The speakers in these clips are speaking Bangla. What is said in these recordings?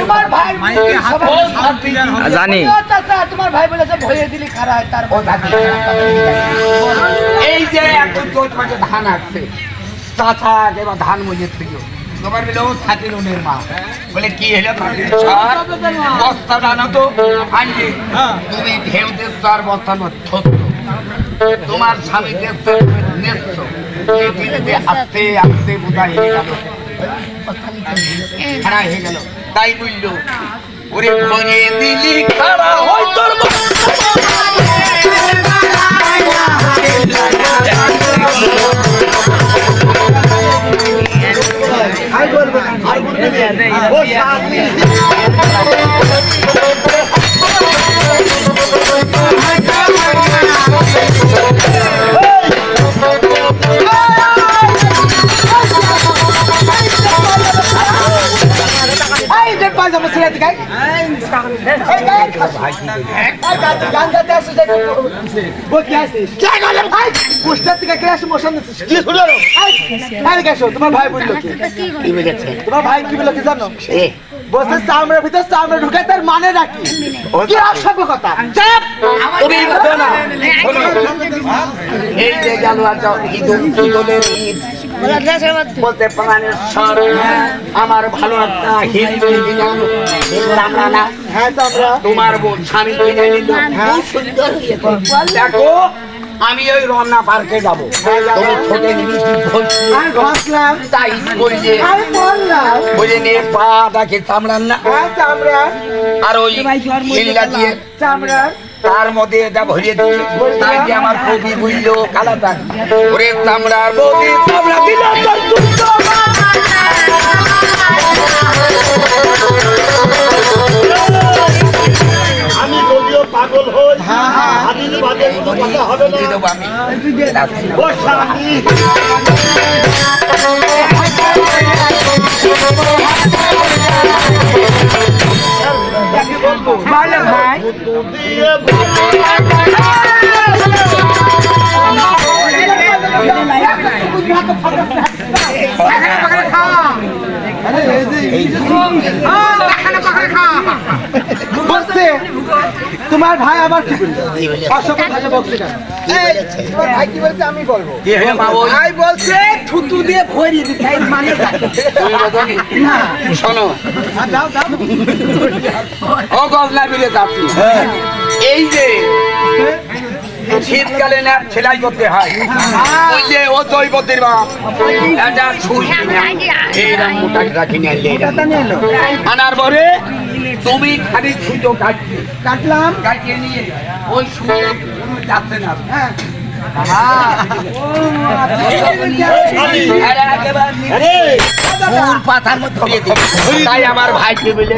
তোমার ভাই মাইকে হাত সবাই- দিয়ে সাউন্ড ক্লিয়ার হবে। জানি ও চাচা, তোমার ভাই বলেছে ভয়ে দিলি খারাপ তার এই যে এখন চোদ্দ মাসে ধান আসছে। চাচা এবার ধান মজে থেকে তোমার বলে ও ছাতির উনের মা। বলে কি হলো বস্তা জানো তো আনলে তুমি ঢেউ দেখছ আর বস্তা নথ্য তোমার স্বামী দেখছ নেচ্ছ আস্তে হয়ে হয়ে। তাই বলল ওরে ভরে দিলি তোর তোমার ভাই বলল কি? কি তোমার ভাই কি বলল কি জানো? এ। বসে চামড়ার ভিতর চামড়া ঢুকে তার মানে রাখি কি অসভ্য কথা? চাপ! না। এই যে গেল একটা ঈদ ঈদ। বলতে প্রাণেশ্বর আমার ভালো একটা হিন্দু দিলাম আমরা না হ্যাঁ তোমার বোন স্বামী কিনে নিল সুন্দর দেখো আমি ওই রমনা পার্কে যাব। তুমি ছোটে নিবি ঘষলাম তাই করি যে বুঝে নিয়ে চামড়ার না। হ্যাঁ চামড়া আর ওই হিল্লা দিয়ে চামড়া তার মধ্যে এটা ভরিয়ে দিয়ে তাই যে আমার কবি বলল কালাটা ওরে চামড়ার বৌদি চামড়া দিল তোর দুঃখ আমি যদিও পাগল হই হাদিস বাদে কোনো কথা হবে না। ও স্বামী। তোমার ভাই আবার কি বলল অসভ্য ভাষা বলছে ভাই কি বলছে আমি বলব। কি হলো? বাবু? ভাই বলছে থুতু দিয়ে ভরিয়ে দিতে মানে শোনো। দাও দাও। ও গজলা বিলে যাচ্ছি এই যে শীতকালে না সেলাই করতে হয় ওই ও জৈবতির বাপ এটা সুই এইরকম মোটা রাখি আনার পরে তুমি খালি সুতো কাটবে কাটলাম। কাটিয়ে নিয়ে ওই সুতো যাচ্ছে না। হ্যাঁ। তাই আমার ভাইকে বলে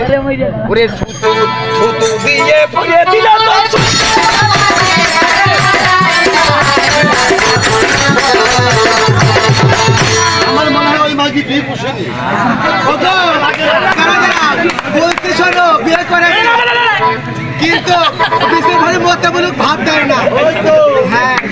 ওরে সুতো সুতো দিয়ে ভরে দিল আমার মনে হয় ওই মাঝি বিয়ে পুষেনি বলতে শোনো বিয়ে করে কিন্তু বিশেষ ভাবে মতে বলুক ভাব দেয় না। ওই তো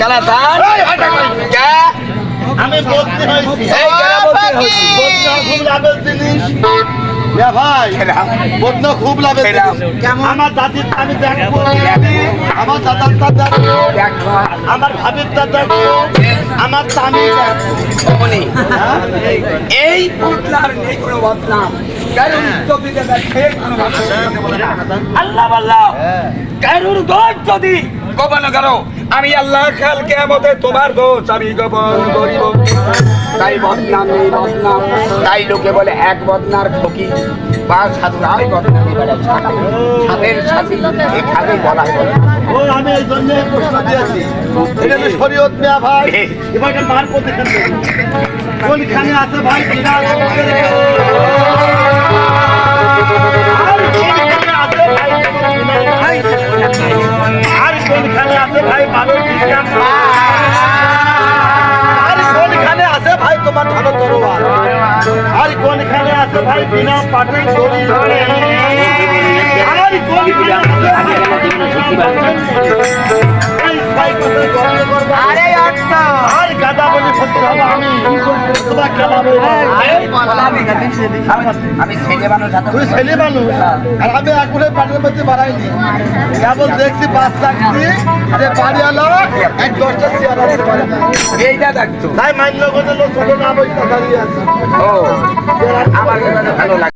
গালাতা কে? আমি বলতে হয়েছি। এই বলতে খুব লাভের জিনিস। ভাই। বদনা খুব লাভের আমার দাদির আমি দেখব আমার দাদার দেখব আমার ভাবির তা দেখব আমার স্বামী দেখব এই নেই কোনো বদনাম। আল্লাহ আল্লাহ কারুর দোষ যদি গোপন করো আমি আল্লাহ কাল কেমতে তোমার দোষ আমি গোপন করিব। তাই বদনাম নেই বদনাম। তাই লোকে বলে এক বদনার ফকির বা সাধুরাই বদনামি করে সাথে সাথের সাথে এখানে বলা হয় ও আমি এই জন্য এটা তো শরীয়ত নেয়া ভাই এবার মার কোনখানে আছে ভাই আছে কোনখানে আছে ভাই মানুষ বিজ্ঞান আর কোনখানে আছে ভাই তোমার ভালো তরোয়ার আর কোনখানে আছে ভাই বিনা পাটে দড়ি আর কোনখানে আছে ভাই করব। আরে আর গাদা বলে সত্যি হব আমি। তোমরা কেলাবে আমি- আমি ছেলে মানুষ তুই ছেলে মানুষ? আর আমি একুরে পাটের মধ্যে বাড়াইনি। কেবল দেখছি বাস চাকরি যে বাড়ি আলো এক দশটা চেয়ার না। এইটা দেখতো তাই মাইন্ড লোক ছোট না বই দাঁড়িয়ে আছে। ও আমার ভালো লাগে।